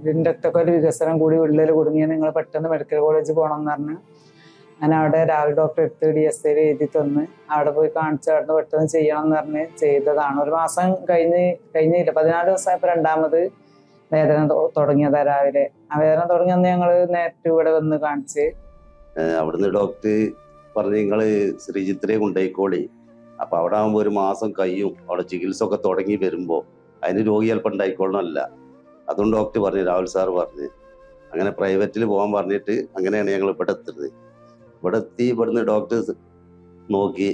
ഇതിന്റെ ഒക്കെ ഒരു വികസനം കൂടി ഉള്ളിൽ കുടുങ്ങിയ നിങ്ങൾ പെട്ടെന്ന് മെഡിക്കൽ കോളേജ് പോകണം എന്ന് പറഞ്ഞ് ഞാൻ അവിടെ രാഹുൽ ഡോക്ടർ എടുത്ത് ഡി എസ് ഐയിൽ എഴുതി തന്ന്. അവിടെ പോയി കാണിച്ച് അവിടെ പെട്ടെന്ന് ചെയ്യണം എന്ന് പറഞ്ഞ് ചെയ്തതാണ്. ഒരു മാസം കഴിഞ്ഞ് കഴിഞ്ഞില്ല. പതിനാല് ദിവസമായപ്പോൾ രണ്ടാമത് വേദന തുടങ്ങിയതാ രാവിലെ. ആ വേദന തുടങ്ങി അന്ന് ഞങ്ങൾ നേരിട്ട് ഇവിടെ വന്ന് കാണിച്ച്. അവിടുന്ന് ഡോക്ടർ പറഞ്ഞ് നിങ്ങൾ ശ്രീചിത്രയെ കൊണ്ടുപോയിക്കോളി. അപ്പൊ അവിടെ ആകുമ്പോൾ ഒരു മാസം കഴിയും. അവിടെ ചികിത്സ ഒക്കെ തുടങ്ങി വരുമ്പോൾ അതിന് രോഗി ചിലപ്പോൾ ഉണ്ടായിക്കോളണമല്ല. അതും ഡോക്ടർ പറഞ്ഞു രാഹുൽ സാർ പറഞ്ഞു. അങ്ങനെ പ്രൈവറ്റിൽ പോകാൻ പറഞ്ഞിട്ട് അങ്ങനെയാണ് ഞങ്ങൾ ഇവിടെ എത്തുന്നത്. ഇവിടെ എത്തി ഇവിടുന്ന് ഡോക്ടർ നോക്കി.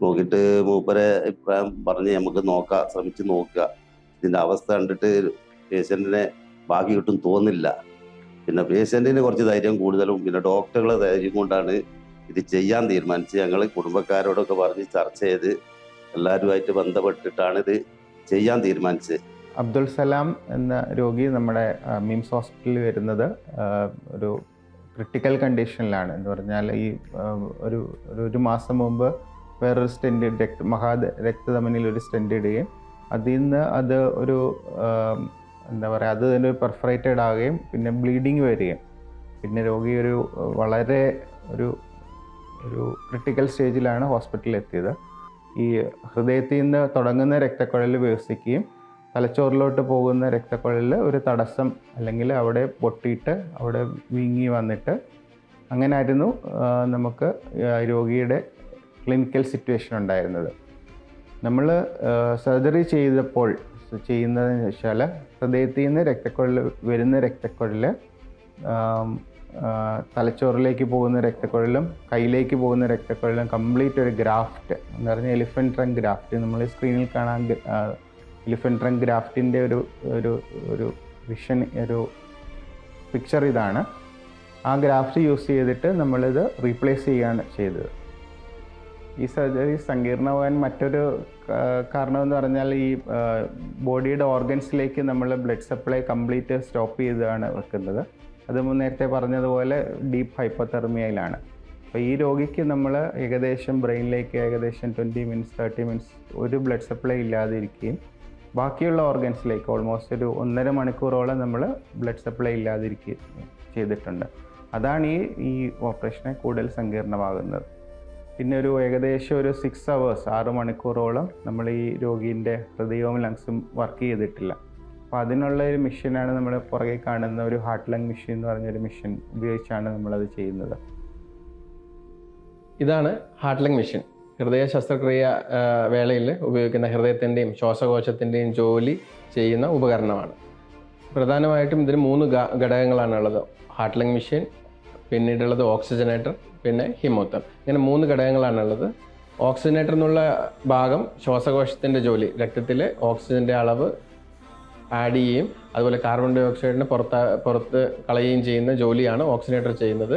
നോക്കിയിട്ട് മൂപ്പരെ അഭിപ്രായം പറഞ്ഞ് നമുക്ക് നോക്കാം ശ്രമിച്ച് നോക്കുക. ഇതിന്റെ അവസ്ഥ കണ്ടിട്ട് പേഷ്യന്റിനെ ബാക്കി കിട്ടും തോന്നില്ല പിന്നെ പേഷ്യന്റിന് കുറച്ച് ധൈര്യം കൂടുതലും പിന്നെ ഡോക്ടറുടെ ധൈര്യം കൊണ്ടാണ് ഇത് ചെയ്യാൻ തീരുമാനിച്ച് ഞങ്ങൾ കുടുംബക്കാരോടൊക്കെ പറഞ്ഞ് ചർച്ച ചെയ്ത് എല്ലാവരുമായിട്ട് ബന്ധപ്പെട്ടിട്ടാണ് ഇത് ചെയ്യാൻ തീരുമാനിച്ചത്. അബ്ദുൾ സലാം എന്ന രോഗി നമ്മുടെ മിംസ് ഹോസ്പിറ്റലിൽ വരുന്നത് ഒരു ക്രിട്ടിക്കൽ കണ്ടീഷനിലാണ് എന്ന് പറഞ്ഞാൽ ഈ ഒരു ഒരു- മാസം മുമ്പ് വേറൊരു സ്റ്റെൻഡ് രക്ത മഹാ രക്തധമനിയിൽ ഒരു സ്റ്റെൻഡ് ഇടുകയും അതിൽ നിന്ന് അത് ഒരു എന്താ പറയുക അത് തന്നെ പെർഫറേറ്റഡ് ആവുകയും പിന്നെ ബ്ലീഡിങ് വരികയും. പിന്നെ രോഗി ഒരു വളരെ ഒരു ഒരു ക്രിട്ടിക്കൽ സ്റ്റേജിലാണ് ഹോസ്പിറ്റലിൽ എത്തിയത്. ഈ ഹൃദയത്തിൽ നിന്ന് തുടങ്ങുന്ന രക്തക്കുഴൽ വികസിക്കുകയും തലച്ചോറിലോട്ട് പോകുന്ന രക്തക്കുഴലിൽ ഒരു തടസ്സം അല്ലെങ്കിൽ അവിടെ പൊട്ടിയിട്ട് അവിടെ വീങ്ങി വന്നിട്ട് അങ്ങനെ ആയിരുന്നു നമുക്ക് രോഗിയുടെ ക്ലിനിക്കൽ സിറ്റുവേഷൻ ഉണ്ടായിരുന്നത്. നമ്മൾ സർജറി ചെയ്തപ്പോൾ ചെയ്യുന്നതെന്ന് വെച്ചാൽ ഹൃദയത്തിൽ നിന്ന് രക്തക്കുഴൽ വരുന്ന രക്തക്കുഴൽ തലച്ചോറിലേക്ക് പോകുന്ന രക്തക്കുഴലും കയ്യിലേക്ക് പോകുന്ന രക്തക്കുഴലും കംപ്ലീറ്റ് ഒരു ഗ്രാഫ്റ്റ് എന്ന് പറഞ്ഞാൽ എലിഫന്റ് ട്രങ്ക് ഗ്രാഫ്റ്റ് നമ്മൾ സ്ക്രീനിൽ കാണാൻ എലിഫന്റ് ട്രങ്ക് ഗ്രാഫ്റ്റിന്റെ ഒരു ഒരു ഒരു വിഷൻ ഒരു പിക്ചർ ഇതാണ്. ആ ഗ്രാഫ്റ്റ് യൂസ് ചെയ്തിട്ട് നമ്മളിത് റീപ്ലേസ് ചെയ്യുകയാണ് ചെയ്തത്. ഈ സർജറി സങ്കീർണമാകാൻ മറ്റൊരു കാരണം എന്ന് പറഞ്ഞാൽ ഈ ബോഡിയുടെ ഓർഗൻസിലേക്ക് നമ്മൾ ബ്ലഡ് സപ്ലൈ കംപ്ലീറ്റ് സ്റ്റോപ്പ് ചെയ്താണ് വെക്കുന്നത്. അത് നേരത്തെ പറഞ്ഞതുപോലെ ഡീപ്പ് ഹൈപ്പോതെർമിയയിലാണ് അപ്പോൾ ഈ രോഗിക്ക് നമ്മൾ ഏകദേശം ബ്രെയിനിലേക്ക് ഏകദേശം ട്വന്റി മിനിറ്റ്സ് തേർട്ടി മിനിറ്റ്സ് ഒരു ബ്ലഡ് സപ്ലൈ ഇല്ലാതിരിക്കുകയും ബാക്കിയുള്ള ഓർഗൻസിലേക്ക് ഓൾമോസ്റ്റ് ഒരു ഒന്നര മണിക്കൂറോളം നമ്മൾ ബ്ലഡ് സപ്ലൈ ഇല്ലാതിരിക്കുക ചെയ്തിട്ടുണ്ട്. അതാണ് ഈ ഈ ഓപ്പറേഷനെ കൂടുതൽ സങ്കീർണമാകുന്നത്. പിന്നെ ഒരു ഏകദേശം ഒരു സിക്സ് അവേഴ്സ് ആറ് മണിക്കൂറോളം നമ്മൾ ഈ രോഗീന്റെ ഹൃദയവും ലങ്സും വർക്ക് ചെയ്തിട്ടില്ല. അപ്പോൾ അതിനുള്ള ഒരു മെഷീനാണ് നമ്മൾ പുറകെ കാണുന്ന ഒരു ഹാർട്ട് ലങ് മെഷീൻ എന്ന് പറഞ്ഞൊരു മെഷീൻ ഉപയോഗിച്ചാണ് നമ്മളത് ചെയ്യുന്നത്. ഇതാണ് ഹാർട്ട് ലങ് മെഷീൻ ഹൃദയ ശസ്ത്രക്രിയ വേളയിൽ ഉപയോഗിക്കുന്ന ഹൃദയത്തിന്റെയും ശ്വാസകോശത്തിന്റെയും ജോലി ചെയ്യുന്ന ഉപകരണമാണ്. പ്രധാനമായിട്ടും ഇതിന് മൂന്ന് ഘടകങ്ങളാണ് ഉള്ളത് ഹാർട്ട് ലങ് മെഷീൻ പിന്നീടുള്ളത് ഓക്സിജനേറ്റർ പിന്നെ ഹിമോത്തം ഇങ്ങനെ മൂന്ന് ഘടകങ്ങളാണുള്ളത്. ഓക്സിജനേറ്റർ എന്നുള്ള ഭാഗം ശ്വാസകോശത്തിന്റെ ജോലി രക്തത്തിലെ ഓക്സിജന്റെ അളവ് ആഡ് ചെയ്യുകയും അതുപോലെ കാർബൺ ഡൈ ഓക്സൈഡിനെ പുറത്ത് പുറത്ത് കളയുകയും ചെയ്യുന്ന ജോലിയാണ് ഓക്സിജനേറ്റർ ചെയ്യുന്നത്.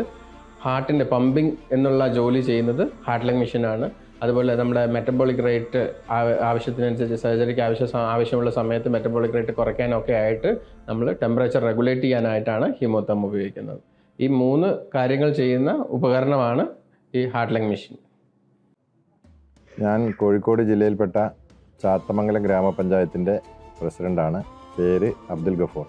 ഹാർട്ടിന്റെ പമ്പിങ് എന്നുള്ള ജോലി ചെയ്യുന്നത് ലങ് മെഷീനാണ്. അതുപോലെ നമ്മുടെ മെറ്റബോളിക് റേറ്റ് ആവശ്യത്തിനനുസരിച്ച് സർജറിക്ക് ആവശ്യ ആവശ്യമുള്ള സമയത്ത് മെറ്റബോളിക് റേറ്റ് കുറയ്ക്കാനൊക്കെ ആയിട്ട് നമ്മൾ ടെമ്പറേച്ചർ റെഗുലേറ്റ് ചെയ്യാനായിട്ടാണ് ഹീമോത്തം ഉപയോഗിക്കുന്നത്. ഈ മൂന്ന് കാര്യങ്ങൾ ചെയ്യുന്ന ഉപകരണമാണ് ഈ ഹാർട്ട് ലങ് മെഷീൻ ഞാൻ കോഴിക്കോട് ജില്ലയിൽപ്പെട്ട ചാത്തമംഗലം ഗ്രാമപഞ്ചായത്തിന്റെ പ്രസിഡന്റാണ് പേര് അബ്ദുൽ ഗഫൂർ.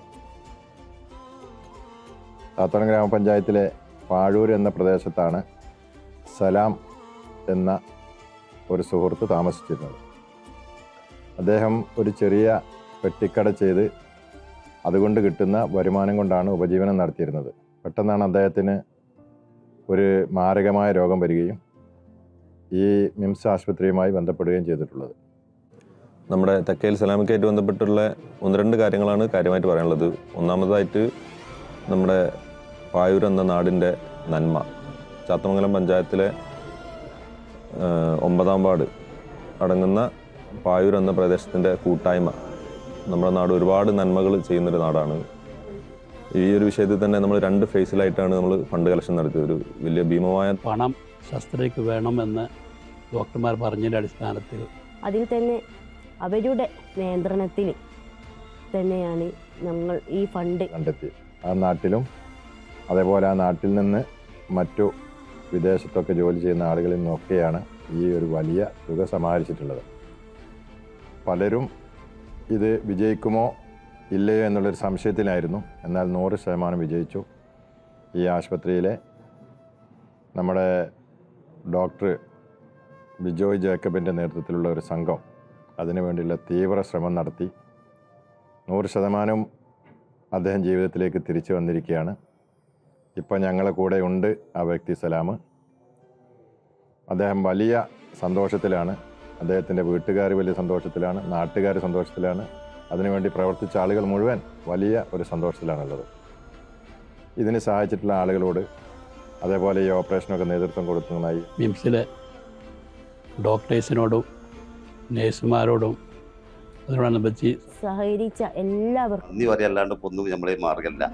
ചാത്തമംഗലം ഗ്രാമപഞ്ചായത്തിലെ പാഴൂർ എന്ന പ്രദേശത്താണ് സലാം എന്ന ഒരു സുഹൃത്ത് താമസിച്ചിരുന്നത്. അദ്ദേഹം ഒരു ചെറിയ പെട്ടിക്കട ചെയ്ത് അതുകൊണ്ട് കിട്ടുന്ന വരുമാനം കൊണ്ടാണ് ഉപജീവനം നടത്തിയിരുന്നത്. പെട്ടെന്നാണ് അദ്ദേഹത്തിന് ഒരു മാരകമായ രോഗം വരികയും ഈ മിംസ് ആശുപത്രിയുമായി ബന്ധപ്പെടുകയും ചെയ്തിട്ടുള്ളത്. നമ്മുടെ തെക്കേൽ സലാമിക്കായിട്ട് ബന്ധപ്പെട്ടുള്ള ഒന്ന് രണ്ട് കാര്യങ്ങളാണ് കാര്യമായിട്ട് പറയാനുള്ളത്. ഒന്നാമതായിട്ട് നമ്മുടെ പായൂർ എന്ന നാടിന്റെ നന്മ. ചാത്തമംഗലം പഞ്ചായത്തിലെ ഒമ്പതാം വാർഡ് അടങ്ങുന്ന പായൂർ എന്ന പ്രദേശത്തിന്റെ കൂട്ടായ്മ. നമ്മുടെ നാട് ഒരുപാട് നന്മകൾ ചെയ്യുന്നൊരു നാടാണ്. ഈ ഒരു വിഷയത്തിൽ തന്നെ നമ്മൾ രണ്ട് ഫേസിലായിട്ടാണ് നമ്മൾ ഫണ്ട് കളക്ഷൻ നടത്തിയത്. ഒരു വലിയ ഭീമമായ പണം ശസ്ത്രയ്ക്ക് വേണമെന്ന് ഡോക്ടർമാർ പറഞ്ഞതിന്റെ അടിസ്ഥാനത്തിൽ അതിൽ തന്നെ അവരുടെ നിയന്ത്രണത്തിൽ തന്നെയാണ് ഞങ്ങൾ ഈ ഫണ്ട് കണ്ടെത്തി ആ നാട്ടിലും അതേപോലെ ആ നാട്ടിൽ നിന്ന് മറ്റു വിദേശത്തൊക്കെ ജോലി ചെയ്യുന്ന ആളുകളിൽ നിന്നൊക്കെയാണ് ഈ ഒരു വലിയ തുക സമാഹരിച്ചിട്ടുള്ളത്. പലരും ഇത് വിജയിക്കുമോ ഇല്ലയോ എന്നുള്ളൊരു സംശയത്തിലായിരുന്നു. എന്നാൽ നൂറ് ശതമാനം വിജയിച്ചു. ഈ ആശുപത്രിയിലെ നമ്മുടെ ഡോക്ടർ ബിജോയ് ജേക്കബിന്റെ നേതൃത്വത്തിലുള്ള ഒരു സംഘം അതിനു വേണ്ടിയുള്ള തീവ്ര ശ്രമം നടത്തി. നൂറ് ശതമാനവും അദ്ദേഹം ജീവിതത്തിലേക്ക് തിരിച്ചു വന്നിരിക്കുകയാണ്. ഇപ്പം ഞങ്ങളെ കൂടെ ഉണ്ട് ആ വ്യക്തി സലാം. അദ്ദേഹം വലിയ സന്തോഷത്തിലാണ്. അദ്ദേഹത്തിന്റെ വീട്ടുകാർ വലിയ സന്തോഷത്തിലാണ് നാട്ടുകാർ സന്തോഷത്തിലാണ്. അതിനുവേണ്ടി പ്രവർത്തിച്ച ആളുകൾ മുഴുവൻ വലിയ ഒരു സന്തോഷത്തിലാണുള്ളത്. ഇതിന് സഹായിച്ചിട്ടുള്ള ആളുകളോട് അതേപോലെ ഈ ഓപ്പറേഷനൊക്കെ നേതൃത്വം കൊടുക്കുന്നതായി മിംസിലെ ഡോക്ടേഴ്സിനോടും നേഴ്സുമാരോടും അതിനോടനുബന്ധിച്ച് സഹകരിച്ച എല്ലാവർക്കും ഇപ്പൊ ഒന്നും നമ്മളെ മാർഗമല്ല.